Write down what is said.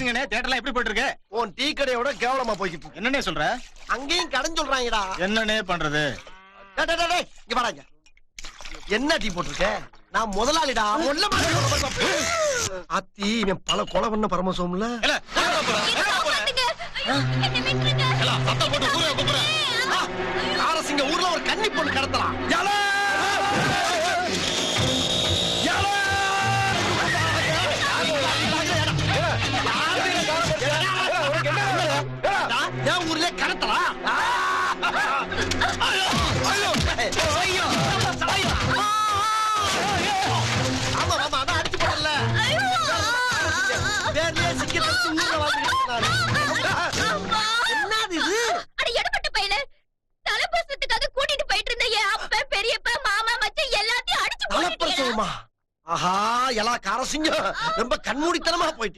சிங்கனே தேட்டர்லாம் எப்படி போயிட்டு இருக்கு உன் டீ கடையோட கேவலமா போய்கிட்டு இருக்கு. என்னன்னே சொல்ற? அங்கேயும் கடன் சொல்றாங்கடா. என்னன்னே பண்றது? டேய், டேய், டேய், டேய், இங்க வாடாங்க என்ன டீ போட்டிருக்க? நான் முதலாளிடா. ஒல்ல அத்தி இவன் பல கொலை பண்ண பரமசோம்ல காரசிங்க ஊர்ல ஒரு கன்னி பொண்ணு கடத்தலாம். என் ஊர்ல கடத்தலாம் ஆமா ஆமா அதான் அடிச்சு போடல ஐயோ. பேர்லயே சிக்க தச்சு ஊர்ல வாழ்ந்துட்டு அம்மா. என்னது இது? அட, எடுபட்ட பயலே. தலைப்பிரசவத்துக்காக கூட்டிட்டு போயிட்டு இருந்த என் அப்பன், பெரியப்பா, மாமா, மச்சான் எல்லாத்தையும் அடிச்சு. தலைப்பிரசவமா? ஆஹா எல்லா காரசிங்கம் ரொம்ப கண்மூடித்தனமா போயிட்டு